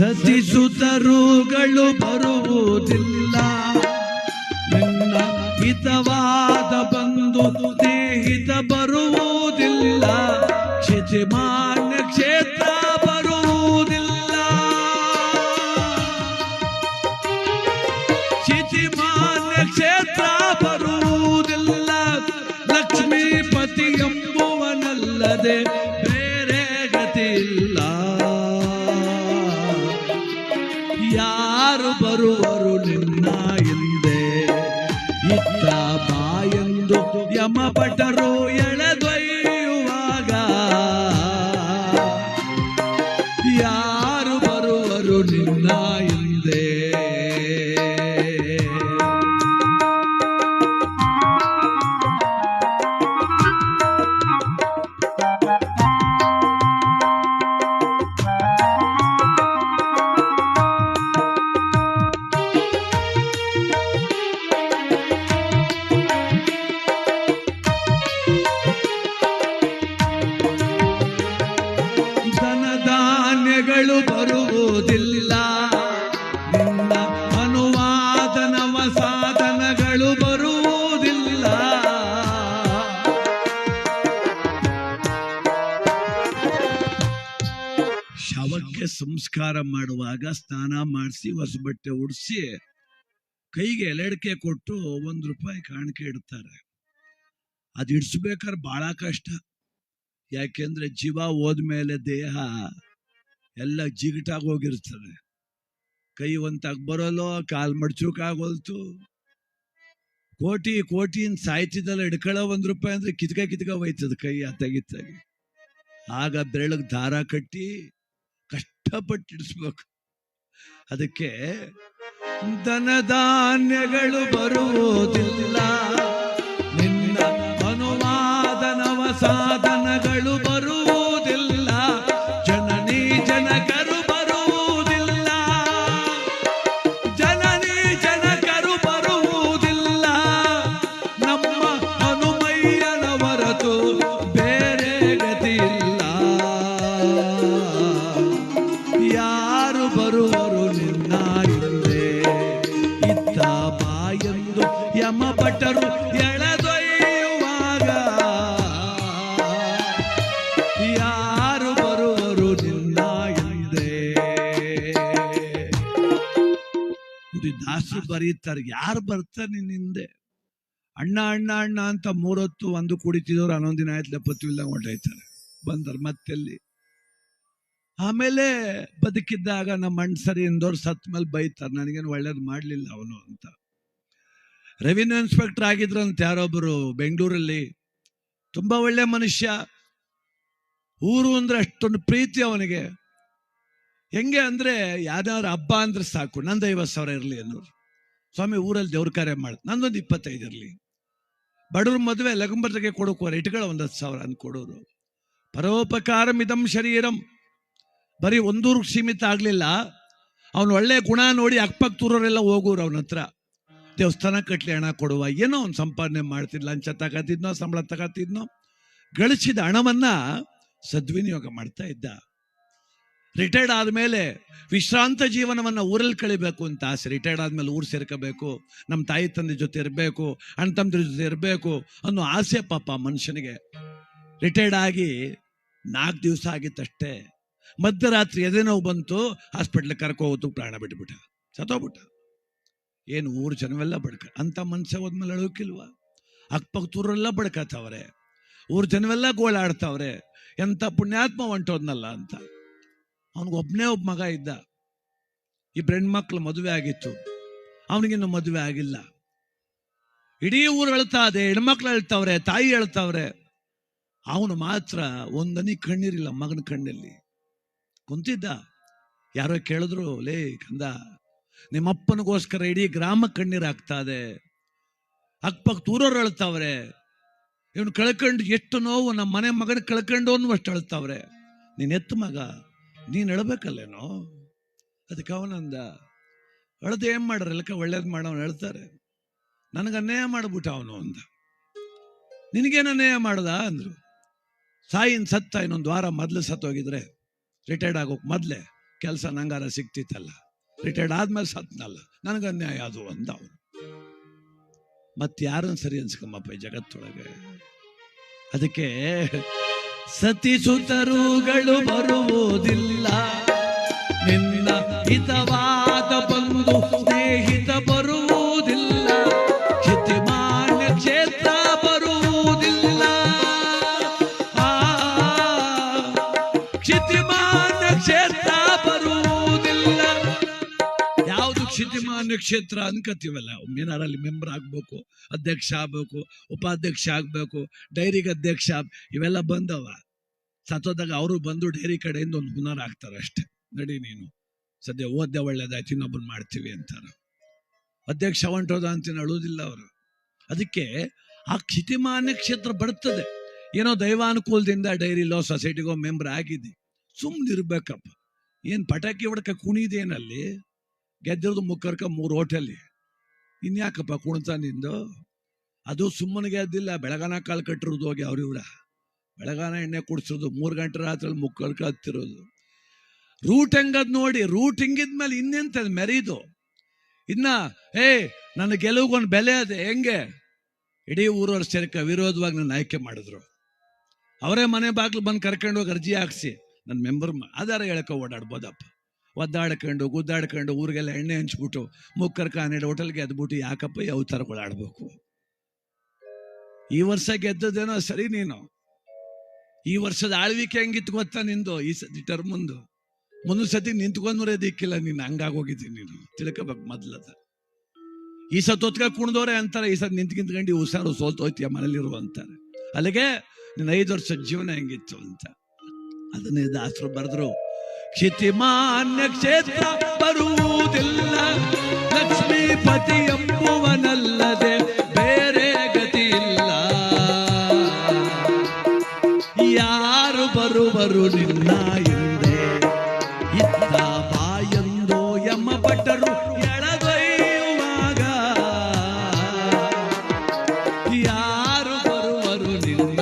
ಸತಿಸುತರುಗಳು ಬರುವುದಿಲ್ಲ. ನಿನ್ನ ಹಿತವಾದ ಬಂದು ಸ್ನೇಹಿತ ಬರುವುದಿಲ್ಲ. ಕ್ಷಿತಿಮಾನ್ಯ ಯಮಭಟರು ಸಂಸ್ಕಾರ ಮಾಡುವಾಗ ಸ್ನಾನ ಮಾಡಿಸಿ ಹೊಸ ಬಟ್ಟೆ ಉಡಿಸಿ ಕೈಗೆ ಎಲೆಡಿಕೆ ಕೊಟ್ಟು ಒಂದು ರೂಪಾಯಿ ಕಾಣಿಕೆ ಇಡ್ತಾರೆ. ಅದು ಇಡ್ಸ್ಬೇಕಾದ್ರೆ ಬಹಳ ಕಷ್ಟ. ಯಾಕೆಂದ್ರೆ ಜೀವ ಹೋದ್ಮೇಲೆ ದೇಹ ಎಲ್ಲ ಜಿಗಟಾಗಿ ಹೋಗಿರ್ತದೆ. ಕೈ ಒಂತಾಗ ಬರೋಲ್ಲೋ, ಕಾಲು ಮಡ್ಚೋಕಾಗೋಲ್ತು ಕೋಟಿ ಕೋಟಿಯಿಂದ ಸಾಯ್ತಿದ್ದಲ್ಲ ಹಿಡ್ಕೊಳ್ಳೋ ಒಂದು ರೂಪಾಯಿ ಅಂದ್ರೆ ಕಿತ್ಕ ಕಿತ್ಕ ಹೋಯ್ತದ ಕೈ ಅತ್ತಾಗಿತ್ತಾಗಿ ಆಗ ಬೆರಳಿಗೆ ದಾರ ಕಟ್ಟಿ ಕಷ್ಟಪಟ್ಟು ಇಡಿಸ್ಬೇಕು ಅದಕ್ಕೆ ಧನಧಾನ್ಯಗಳು ಬರುವುದಿಲ್ಲ. ದಾಸರು ಬರೀತಾರೆ. ಯಾರು ಬರ್ತಾರೆ ನಿನ್ನ ಹಿಂದೆ? ಅಣ್ಣ ಅಣ್ಣ ಅಣ್ಣ ಅಂತ ಮೂರೊತ್ತು ಒಂದು ಕುಡಿತಿದವ್ರು ಹನ್ನೊಂದು ದಿನ ಆಯ್ತು ಲೆಪ್ಪತ್ತಿಲ್ಲ ಹೊಂಟೋಯ್ತಾರೆ. ಬಂದರು ಮತ್ತೆಲ್ಲಿ? ಆಮೇಲೆ ಬದುಕಿದ್ದಾಗ ನಮ್ಮ ಅಣ್ಣ ಸರಿ ಎಂದವ್ರು ಸತ್ ಮೇಲೆ ಬೈತಾರೆ. ನನಗೇನು ಒಳ್ಳೇದು ಮಾಡಲಿಲ್ಲ ಅವನು ಅಂತ. ರೆವಿನ್ಯೂ ಇನ್ಸ್ಪೆಕ್ಟರ್ ಆಗಿದ್ರಂತ ಯಾರೊಬ್ಬರು ಬೆಂಗಳೂರಲ್ಲಿ. ತುಂಬಾ ಒಳ್ಳೆ ಮನುಷ್ಯ. ಊರು ಅಂದ್ರೆ ಅಷ್ಟೊಂದು ಪ್ರೀತಿ ಅವನಿಗೆ. ಹೆಂಗೆ ಅಂದ್ರೆ ಯಾವ್ದಾದ್ರು ಹಬ್ಬ ಅಂದ್ರೆ ಸಾಕು. ನಂದು ಐವತ್ತು ಸಾವಿರ ಇರಲಿ ಅನ್ನೋರು. ಸ್ವಾಮಿ, ಊರಲ್ಲಿ ದೇವ್ರ ಕಾರ್ಯ ಮಾಡ್. ನಂದೊಂದು ಇಪ್ಪತ್ತೈದು ಇರಲಿ. ಬಡವ್ರ ಮದುವೆ ಲಗಂಬರ್ಗೆ ಕೊಡೋಕೋರು ಇಟ್ಕೊಳ್ಳೋ ಒಂದು ಹತ್ತು ಸಾವಿರ ಅಂತ ಕೊಡೋರು. ಪರೋಪಕಾರಂ ಶರೀರಂ. ಬರೀ ಒಂದೂರ್ಗೆ ಸೀಮಿತ ಆಗಲಿಲ್ಲ. ಅವನು ಒಳ್ಳೆ ಗುಣ ನೋಡಿ ಅಕ್ಕಪಕ್ಕದೂರವರೆಲ್ಲ ಹೋಗೋರು ಅವನ ಹತ್ರ. ದೇವಸ್ಥಾನ ಕಟ್ಲಿ ಹಣ ಕೊಡುವ. ಏನೋ ಅವ್ನು ಸಂಪಾದನೆ ಮಾಡ್ತಿದ್ ಲಂಚ ತಗೋತಿದ್ನೋ, ಸಂಬಳ ತಗೋತಿದ್ನೋ. ಗಳಿಸಿದ ಹಣವನ್ನ ಸದ್ವಿನಿಯೋಗ ಮಾಡ್ತಾ ಇದ್ದ. ರಿಟೈರ್ಡ್ ಆದಮೇಲೆ ವಿಶ್ರಾಂತ ಜೀವನವನ್ನು ಊರಲ್ಲಿ ಕಳಿಬೇಕು ಅಂತ ಆಸೆ. ರಿಟೈರ್ಡ್ ಆದಮೇಲೆ ಊರು ಸೇರ್ಕೋಬೇಕು ನಮ್ಮ ತಾಯಿ ತಂದೆ ಜೊತೆ ಇರಬೇಕು, ಅಣ್ಣ ತಮ್ಮದ್ರ ಜೊತೆ ಇರಬೇಕು ಅನ್ನೋ ಆಸೆ ಪಾಪ ಮನುಷ್ಯನಿಗೆ. ರಿಟೈರ್ಡ್ ಆಗಿ ನಾಲ್ಕು ದಿವಸ ಆಗಿತ್ತಷ್ಟೇ, ಮಧ್ಯರಾತ್ರಿ ಎದೆ ನೋವು ಬಂತು ಹಾಸ್ಪಿಟ್ಲ್ ಕರ್ಕೊ ಹೋತು, ಪ್ರಾಣ ಬಿಟ್ಬಿಟ್ಟ, ಸತ್ತೋಗ್ಬಿಟ್ಟ. ಏನು ಊರು ಜನವೆಲ್ಲ ಬಡ್ಕ, ಅಂತ ಮನುಷ್ಯ ಹೋದ್ಮೇಲೆ ಅಳೋಕಿಲ್ವ? ಅಕ್ಕಪಕ್ಕದೂರೆಲ್ಲ ಬಡ್ಕತ್ತವ್ರೆ, ಊರು ಜನವೆಲ್ಲ ಗೋಳಾಡ್ತಾವ್ರೆ, ಎಂತ ಪುಣ್ಯಾತ್ಮ ಹೊಂಟೋದ್ನಲ್ಲ ಅಂತ. ಅವನಿಗೊಬ್ಬನೇ ಒಬ್ಬ ಮಗ ಇದ್ದ. ಇಬ್ರು ಹೆಣ್ಮಕ್ಳು ಮದುವೆ ಆಗಿತ್ತು. ಅವನಿಗಿನ್ನು ಮದುವೆ ಆಗಿಲ್ಲ. ಇಡೀ ಊರು ಹೇಳ್ತಾ ಇದೆ, ಹೆಣ್ಮಕ್ಳು ಹೇಳ್ತಾವ್ರೆ, ತಾಯಿ ಹೇಳ್ತಾವ್ರೆ. ಅವನು ಮಾತ್ರ ಒಂದನಿ ಕಣ್ಣೀರಿಲ್ಲ ಮಗನ ಕಣ್ಣಲ್ಲಿ. ಕುಂತಿದ್ದ. ಯಾರೋ ಕೇಳಿದ್ರು, ಲೇ ಕಂದ, ನಿಮ್ಮಪ್ಪನಿಗೋಸ್ಕರ ಇಡೀ ಗ್ರಾಮ ಕಣ್ಣೀರು ಆಗ್ತಾ ಇದೆ. ಅಕ್ಕಪಕ್ಕ ದೂರವ್ರು ಹೇಳ್ತಾವ್ರೆ. ಇವನು ಕಳ್ಕೊಂಡು ಎಷ್ಟು ನೋವು ನಮ್ಮ ಮನೆ ಮಗನ ಕಳ್ಕೊಂಡು ಅನ್ನುವಷ್ಟು ಹೇಳ್ತಾವ್ರೆ. ನೀನ್ ಎತ್ತು ಮಗ. ನೀನ್ ಹೇಳ್ಬೇಕಲ್ಲೇನೋ? ಅದಕ್ಕೆ ಅವನಂದ, ಅಳ್ದು ಏನ್ ಮಾಡ್ರ? ಎಲ್ಲಕ ಒಳ್ಳೇದ್ ಮಾಡವನು ಹೇಳ್ತಾರೆ. ನನಗೆ ಅನ್ಯಾಯ ಮಾಡ್ಬಿಟ್ಟ ಅವನು ಅಂದ ನಿನಗೇನ ಅನ್ಯಾಯ ಮಾಡ್ದ? ಅಂದ್ರು. ಸಾಯಿನ್ ಸತ್ತ, ಇನ್ನೊಂದು ವಾರ ಮೊದ್ಲು ಸತ್ತೋಗಿದ್ರೆ ರಿಟೈರ್ಡ್ ಆಗೋಕ್ ಮೊದ್ಲೇ ಕೆಲಸ ನಂಗಾರ ಸಿಕ್ತಿತ್ತಲ್ಲ ರಿಟೈರ್ಡ್ ಆದ್ಮೇಲೆ ಸತ್ನಲ್ಲ. ನನಗೆ ಅನ್ಯಾಯ ಅದು ಅಂದ ಅವನು. ಮತ್ತೆ ಯಾರನ್ನ ಸರಿ ಅನ್ಸ್ಕಮ್ಮಪ್ಪ ಈ ಜಗತ್ತೊಳಗೆ? ಅದಕ್ಕೆ ಸತಿಸುತರುಗಳು ಬರುವುದಿಲ್ಲ. ನಿನ್ನ ಹಿತವಾದ ಕ್ಷಿತಿಮಾನ್ಯ ಕ್ಷೇತ್ರ ಏನಾರ ಏನಾರಲ್ಲಿ ಮೆಂಬರ್ ಆಗ್ಬೇಕು, ಅಧ್ಯಕ್ಷ ಆಗಬೇಕು, ಉಪಾಧ್ಯಕ್ಷ ಆಗ್ಬೇಕು, ಡೈರಿಗೆ ಅಧ್ಯಕ್ಷ ಇವೆಲ್ಲ ಬಂದವ. ಸತ್ತೋದಾಗ ಅವರು ಬಂದು ಡೈರಿ ಕಡೆಯಿಂದ ಒಂದು ಹುನರ್ ಆಗ್ತಾರೆ ಅಷ್ಟೆ. ನಡಿ ನೀನು. ಸದ್ಯ ಓದ್ದೆ ಒಳ್ಳೇದಾಯ್ತು ಇನ್ನೊಬ್ಬರು ಮಾಡ್ತೀವಿ ಅಂತಾರ. ಅಧ್ಯಕ್ಷ ಹೊಂಟೋದ ಅಂತ ಅಳುವುದಿಲ್ಲ ಅವರು. ಅದಕ್ಕೆ ಆ ಕ್ಷಿತಿಮಾನ್ಯ ಕ್ಷೇತ್ರ ಬರ್ತದೆ. ಏನೋ ದೈವಾನುಕೂಲದಿಂದ ಡೈರಿ ಡೈರಿಲೋ ಸೊಸೈಟಿಗೋ ಮೆಂಬರ್ ಆಗಿದ್ದಿ. ಸುಮ್ಮನಿರ್ಬೇಕಪ್ಪ ಏನ್ ಪಟಾಕಿ ಹೊಡ್ಕ ಕುಣಿದೇನಲ್ಲಿ ಗೆದ್ದಿರೋದು ಮುಕ್ಕರ್ಕ ಮೂರು ಹೋಟೆಲ್ ಇನ್ಯಾಕಪ್ಪ ಕುಣಿತ ನಿಂದು ಅದು ಸುಮ್ಮನೆ ಗೆದ್ದಿಲ್ಲ, ಬೆಳಗಾನ ಕಾಲು ಕಟ್ಟಿರೋದು ಹೋಗಿ ಅವ್ರ ಇವ್ರ. ಬೆಳಗಾನ ಎಣ್ಣೆ ಕುಡಿಸಿರೋದು ಮೂರು ಗಂಟೆ ರಾತ್ರಿ ಮುಕ್ಕರ್ಕ ಹತ್ತಿರೋದು. ರೂಟ್ ಹೆಂಗದ್ ನೋಡಿ ರೂಟ್ ಹಿಂಗಿದ್ಮೇಲೆ ಇನ್ನೆಂತದ್ ಮೆರೀದು? ಇನ್ನ ಏ ನನ್ನ ಗೆಲುವಿಗೊಂದು ಬೆಲೆ ಅದೆ ಹೆಂಗೆ? ಇಡೀ ಊರವ್ರ ಸೇರ್ಕ ವಿರೋಧವಾಗಿ ನನ್ನ ಆಯ್ಕೆ ಮಾಡಿದ್ರು. ಅವರೇ ಮನೆ ಬಾಗ್ಲು ಬಂದು ಕರ್ಕೊಂಡು ಹೋಗಿ ಅರ್ಜಿ ಹಾಕ್ಸಿ. ನನ್ನ ಮೆಂಬರ್ ಆಧಾರ ಹೇಳಕ ಓಡಾಡ್ಬೋದಪ್ಪ. ಒದ್ದಾಡ್ಕೊಂಡು, ಗುದ್ದಾಡ್ಕೊಂಡು ಊರಿಗೆಲ್ಲ ಎಣ್ಣೆ ಹಂಚ್ಬಿಟ್ಟು ಮುಕ್ಕರ್ ಕಾನೆಡ್ ಹೋಟೆಲ್ಗೆ ಎದ್ಬಿಟ್ಟು ಯಾಕಪ್ಪ ಯಾವ ಅವತಾರಗಳು ಆಡ್ಬೇಕು ಈ ವರ್ಷ ಗೆದ್ದದೇನೋ ಸರಿ ನೀನು. ಈ ವರ್ಷದ ಆಳ್ವಿಕೆ ಹೆಂಗಿತ್ತು ಗೊತ್ತಾ ನಿಂದು? ಈ ಸತಿ ಟರ್ಮಂದು ಮುಂದಿನ ಸತಿ ನಿಂತ್ಕೊಂಡ್ರೆ ದಿಕ್ಕಿಲ್ಲ ನೀನು. ಹಂಗಾಗೋಗಿದ್ದೀನಿ ನೀನು. ತಿಳ್ಕೊಬೇಕು ಮೊದ್ಲದ ಈ ಸತ್ ಹೊತ್ಕ ಕುಣ್ದವ್ರೆ ಅಂತಾರೆ, ಈ ಸತ್ ನಿಂತ್ ನಿಂತ್ಕೊಂಡು ಹುಷಾರು ಸೋಲ್ತೋಯ್ತೀಯ ಮನೇಲಿರು ಅಂತಾರೆ. ಅಲ್ಲಿಗೆ ನಿನ್ನ ಐದು ವರ್ಷ ಜೀವನ ಹೆಂಗಿತ್ತು ಅಂತ. ಅದನ್ನೇ ದಾಸರು ಬರೆದ್ರು. ಕ್ಷಿತಿಮಾನ್ಯ ಕ್ಷೇತ್ರ ಬರುವುದಿಲ್ಲ. ಲಕ್ಷ್ಮೀಪತಿ ಎಂಬುವನಲ್ಲದೆ ಬೇರೆ ಗತಿ ಇಲ್ಲ ಯಾರು ಬರುವರು ನಿನ್ನ ಹಿಂದೆ? ಇತ್ತ ಬಾಯಂದೋ ಯಮ ಪಟ್ಟರು ಎಳದೊಯ್ಯುವಾಗ ಯಾರು ಬರುವರು ನಿನ್ನ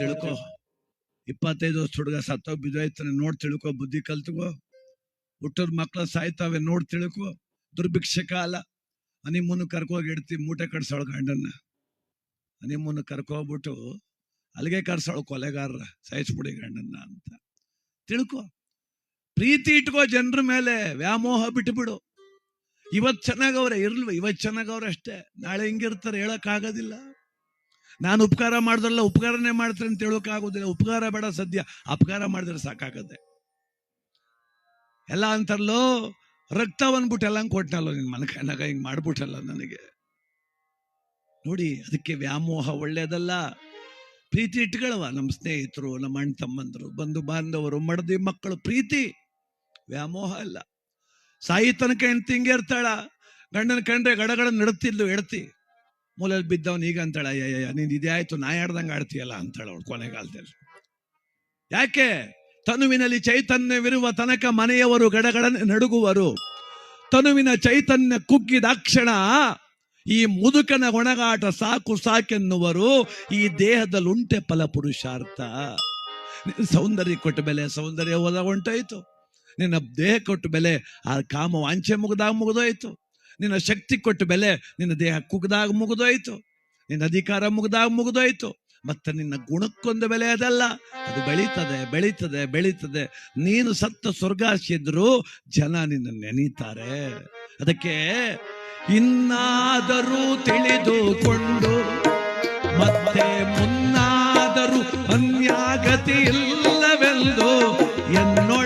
ತಿಳ್ಕೊ. ಇಪ್ಪತ್ತೈದು ವರ್ಷ ಹುಡುಗ ಸತ್ತೋ ಬಿದ್ದೋಯ್ತಾನೆ, ನೋಡ್ ತಿಳ್ಕೊ ಬುದ್ಧಿ ಕಲ್ತ್ಕೋ. ಹುಟ್ಟೋದ್ ಮಕ್ಳು ಸಾಯ್ತಾವೆ, ನೋಡ್ ತಿಳ್ಕೊ. ದುರ್ಭಿಕ್ಷೆ ಕಾಲ. ಮುನ್ನ ಕರ್ಕೋಗಿ ಇಡ್ತಿ, ಮೂಟೆ ಕಟ್ಸೋಳ ಗಂಡನ್ನ. ಹನಿಮೂನು ಕರ್ಕೋಗ್ಬಿಟ್ಟು ಅಲ್ಲಿಗೆ ಕರ್ಸೋಳು ಕೊಲೆಗಾರರ, ಸಾಯಿಸ್ಬಿಡಿ ಗಂಡನ್ನ ಅಂತ. ತಿಳ್ಕೊ. ಪ್ರೀತಿ ಇಟ್ಕೋ ಜನರ ಮೇಲೆ, ವ್ಯಾಮೋಹ ಬಿಟ್ಬಿಡು. ಇವತ್ ಚೆನ್ನಾಗವ್ರೆ ಇರ್ಲ್ವ ಇವತ್ ಚೆನ್ನಾಗವ್ರೆ ಅಷ್ಟೇ ನಾಳೆ ಹಿಂಗಿರ್ತಾರೆ, ಹೇಳಕ್ ಆಗೋದಿಲ್ಲ. ನಾನು ಉಪಕಾರ ಮಾಡಿದ್ರಲ್ಲ ಉಪಕಾರನೇ ಮಾಡ್ತಾರೆ ಅಂತ ಹೇಳೋಕ್ ಆಗೋದಿಲ್ಲ ಉಪಕಾರ ಬೇಡ ಸದ್ಯ. ಅಪಕಾರ ಮಾಡಿದ್ರೆ ಸಾಕಾಗತ್ತೆ. ಎಲ್ಲ ಅಂತಾರಲ್ಲೋ, ರಕ್ತ ಬಂದ್ಬಿಟ್ಟೆಲ್ಲ ಕೊಟ್ಟನಲ್ಲ ಕೊಟ್ಟನಲ್ಲೋ ನಿನ್ ಮನಕನಾಗ ಹಿಂಗ್ ಮಾಡ್ಬಿಟ್ಟಲ್ಲ ನನಗೆ. ನೋಡಿ, ಅದಕ್ಕೆ ವ್ಯಾಮೋಹ ಒಳ್ಳೇದಲ್ಲ. ಪ್ರೀತಿ ಇಟ್ಕೊಳ್ಳುವ ನಮ್ಮ ಸ್ನೇಹಿತರು ನಮ್ಮ ಅಣ್ಣ ತಮ್ಮಂದರು, ಬಂಧು ಬಾಂಧವರು, ಮಡದಿ ಮಕ್ಕಳು, ಪ್ರೀತಿ. ವ್ಯಾಮೋಹ ಅಲ್ಲ ಸಾಯಿ ತನಕ ಹೆಣ್ತಿ ಹಿಂಗೆ ಇರ್ತಾಳ. ಗಂಡನ ಕಂಡ್ರೆ ಗಡಗಡ ನಡುತ್ತಿದ್ಲು ಎಡ್ತಿ ಮೂಲೆಯಲ್ಲಿ ಬಿದ್ದವನು ಈಗ ಅಂತಾಳ ಅಯ್ಯಯ್ಯ ನೀನ್ ಇದೇ ಆಯ್ತು, ನಾ ಆಡ್ದಂಗೆ ಆಡ್ತೀಯಲ್ಲ? ಅಂತಾಳ ಅವಳು ಕೊನೆಗಾಲದಲ್ಲಿ. ಯಾಕೆ? ತನುವಿನಲ್ಲಿ ಚೈತನ್ಯವಿರುವ ತನಕ ಮನೆಯವರು ಗಡಗಡನೆ ನಡುಗುವರು. ತನುವಿನ ಚೈತನ್ಯ ಕುಗ್ಗಿದಾಕ್ಷಣ ಈ ಮುದುಕನ ಒಣಗಾಟ ಸಾಕು ಸಾಕೆನ್ನುವರು. ಈ ದೇಹದಲ್ಲಿ ಉಂಟೆ ಫಲ ಪುರುಷಾರ್ಥ. ಸೌಂದರ್ಯ ಕೊಟ್ಟ ಬೆಲೆ, ಸೌಂದರ್ಯ ಹೋದಾಗ ಹೊಂಟೋಯ್ತು ನಿನ್ನ ದೇಹ ಕೊಟ್ಟ ಬೆಲೆ, ಆ ಕಾಮ ವಾಂಛೆ ಮುಗ್ದಾಗ ಮುಗಿದೋಯ್ತು. ನಿನ್ನ ಶಕ್ತಿ ಕೊಟ್ಟ ಬೆಲೆ ನಿನ್ನ ದೇಹ ಕುಗ್ದಾಗ ಮುಗಿದೋಯ್ತು. ನಿನ್ನ ಅಧಿಕಾರ ಮುಗ್ದಾಗ ಮುಗಿದೋಯ್ತು. ಮತ್ತೆ ನಿನ್ನ ಗುಣಕ್ಕೊಂದು ಬೆಲೆ ಅದಲ್ಲ. ಅದು ಬೆಳೀತದೆ ಬೆಳೀತದೆ ಬೆಳೀತದೆ. ನೀನು ಸತ್ತ ಸ್ವರ್ಗಾಸಿದ್ರು ಜನ ನಿನ್ನ ನೆನೀತಾರೆ. ಅದಕ್ಕೆ ಇನ್ನಾದರೂ ತಿಳಿದುಕೊಂಡು, ಮತ್ತೆ ಮುನ್ನಾದರೂ ಅನ್ಯಾಗತಿ ಇಲ್ಲವೆಂದು ಎನ್ನೊಡೆಯ